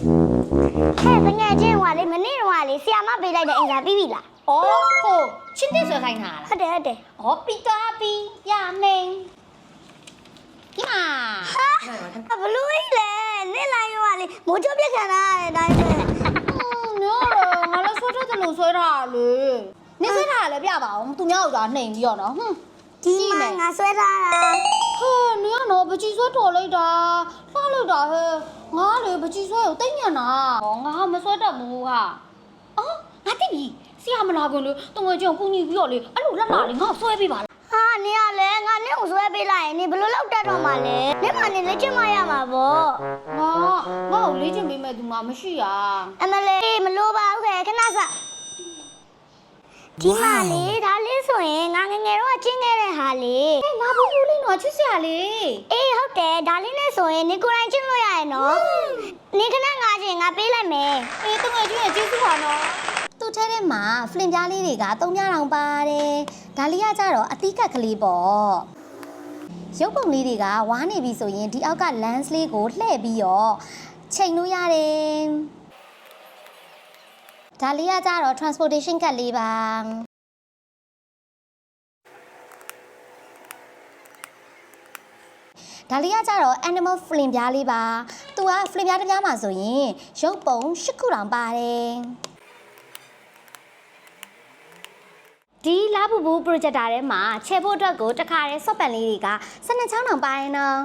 ဟဲ့တငယ်ချင်းဟွာလေမနေ့တော့လေဆီယာမပေးလိုက်တဲ့အင်္ဂါပြီးပြီလားဩဟိုချင်းတစ်ဆွဲခိုင်းတာလားဟုတ်တယ်ဟုတ်တယ်ဩပီတာပီရမိန်ဒီမှာအဘလူးကြီးလေနေ့လိုက်ရောလေမိုးချိုးပြက်ခံတာတဲ့တိုင်းပဲနော်ငါလည်းဆွဲထားတယ်လို့ဆွဲထားလေနေဆွဲထားလည်းပြပါအောင်သူများဥစားနှိမ်ပြီးတော့နော်ဟွန်း ဒီမှာငါဆွဲထားတာ ဟဲ့နေရတော့ပကြီးဆွဲတော်လိုက်တာလှလိုက် တာဟဲ့ငါလေပကြီးဆွဲကိုတိတ်ညံ့တာဟောငါမဆွဲတတ်ဘူးဟာအော်ငါသိပြီဆရာမလာခွင့်လို့တငယ်ချင်းကိုကူညီပြီးတော့လေအဲ့လိုလက်လာလေငါ့ကိုဆွဲပေးပါလားဟာနေရလေငါနဲ့ကိုဆွဲပေးလိုက်ရင်နေဘယ်လိုလောက်တတ်တော့မှလဲနေ့မှနေလက်ချင်မရမှာပေါ့ငါငါ့ကိုလေးချင်ပေးမဲ့သူမှမရှိရအမလေးမလို့ပါဘူးခဲခဏစဒီမှာလေဒါလေးဆိုရင်ငါငယ်ငယ်တော့ချင်းခဲ့တဲ့ဟာလေဟဲ့ငါ ဘူးဘူးလေးတော့ချစ်စရာလေအေးဟုတ်တယ်ဒါလေးနဲ့ဆိုရင်နေကိုယ်တိုင်ချင်းလို့ရရဲ့နော်နေခဏငါချင်းငါပေးလိုက်မယ်အေးတငယ်ချင်းရဲ့ကျေးဇူးပါနော်သူ့ထဲထဲမှာဖလင်ပြားလေးတွေကတုံးကြတောင်ပါတယ်ဒါလေးကကြတော့အသီးကက်ကလေးပေါ့ရုပ်ပုံလေးတွေကဝါနေပြီဆိုရင်ဒီအောက်က lens လေးကိုလှည့်ပြီးတော့ချိန်လို့ရတယ်ဒါလေးကကြတော့ transportation ကတ်လေးပါ ဒါလေးကကြတော့ animal film ပြားလေးပါ။သူက film ပြားတစ်ပြားမှာဆိုရင်ရုပ်ပုံ၈ခုတောင်ပါတယ်။ဒီလာဘူဘူ projector ထဲမှာချဲဖို့အတွက်ကိုတခါတည်း soft pen လေးတွေက12ချောင်းတောင်ပါရင်နော်